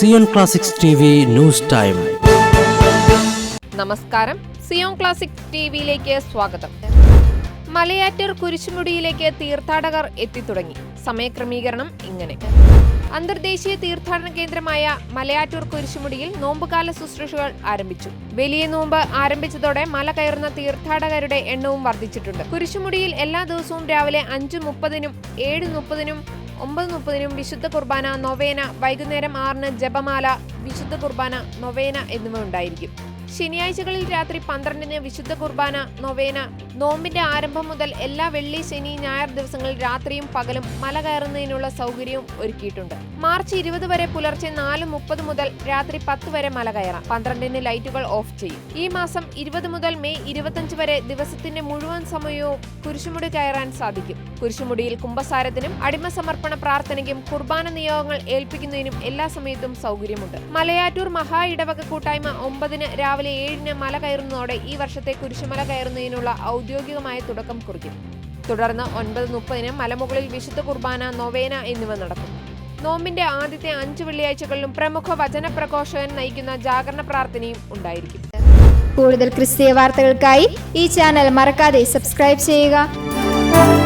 Zion Classics T news time നമസ്കാരം. Zion classic ടിവിയിലേക്ക് സ്വാഗതം. മലയാറ്റൂർ കുരിശുമുടിയിലേക്ക് തീർത്ഥാടകർ എത്തിത്തുടങ്ങി. സമയക്രമീകരണം ഇങ്ങനെ. അന്തർദേശീയ തീർത്ഥാടന കേന്ദ്രമായ മലയാറ്റൂർ കുരിശുമുടിയിൽ നോമ്പുകാല ശുശ്രൂഷകൾ ആരംഭിച്ചു. വലിയ നോമ്പ് ആരംഭിച്ചതോടെ മല കയറുന്ന തീർത്ഥാടകരുടെ എണ്ണവും വർദ്ധിച്ചിട്ടുണ്ട്. കുരിശുമുടിയിൽ എല്ലാ ദിവസവും രാവിലെ അഞ്ചു മുപ്പതിനും ഏഴ് മുപ്പതിനും ഒമ്പത് മുപ്പതിനും വിശുദ്ധ കുർബാന നൊവേന വൈകുന്നേരം ആറിന് ജപമാല വിശുദ്ധ കുർബാന നൊവേന എന്നിവ ഉണ്ടായിരിക്കും. ശനിയാഴ്ചകളിൽ രാത്രി പന്ത്രണ്ടിന് വിശുദ്ധ കുർബാന നൊവേന നോമ്പിന്റെ ആരംഭം മുതൽ എല്ലാ വെള്ളി ശനി ഞായർ ദിവസങ്ങളിൽ രാത്രിയും പകലും മല കയറുന്നതിനുള്ള സൗകര്യവും ഒരുക്കിയിട്ടുണ്ട്. മാർച്ച് ഇരുപത് വരെ പുലർച്ചെ നാല് മുപ്പത് മുതൽ രാത്രി പത്ത് വരെ മല കയറാം. പന്ത്രണ്ടിന് ലൈറ്റുകൾ ഓഫ് ചെയ്യും. ഈ മാസം ഇരുപത് മുതൽ മെയ് ഇരുപത്തഞ്ച് വരെ ദിവസത്തിന്റെ മുഴുവൻ സമയവും കുരിശുമുടി കയറാൻ സാധിക്കും. കുരിശുമുടിയിൽ കുംഭസാരത്തിനും അടിമ സമർപ്പണ പ്രാർത്ഥനയ്ക്കും കുർബാന നിയോഗങ്ങൾ ഏൽപ്പിക്കുന്നതിനും എല്ലാ സമയത്തും സൗകര്യമുണ്ട്. മലയാറ്റൂർ മഹാ ഇടവക കൂട്ടായ്മ ഒമ്പതിന് രാവിലെ ഏഴിന് മല കയറുന്നതോടെ ഈ വർഷത്തെ കുരിശുമല കയറുന്നതിനുള്ള ഔദ്യോഗികമായ തുടക്കം കുറിക്കും. തുടർന്ന് ഒൻപത് മുപ്പതിന് മലമുകളിൽ വിശുദ്ധ കുർബാന നൊവേന എന്നിവ നടക്കും. നോമ്പിന്റെ ആദ്യത്തെ അഞ്ച് വെള്ളിയാഴ്ചകളിലും പ്രമുഖ വചന പ്രഘോഷകൻ നയിക്കുന്ന ജാഗരണ പ്രാർത്ഥനയും ഉണ്ടായിരിക്കും. കൂടുതൽ ക്രിസ്തീയ വാർത്തകൾക്കായി ഈ ചാനൽ മറക്കാതെ സബ്സ്ക്രൈബ് ചെയ്യുക.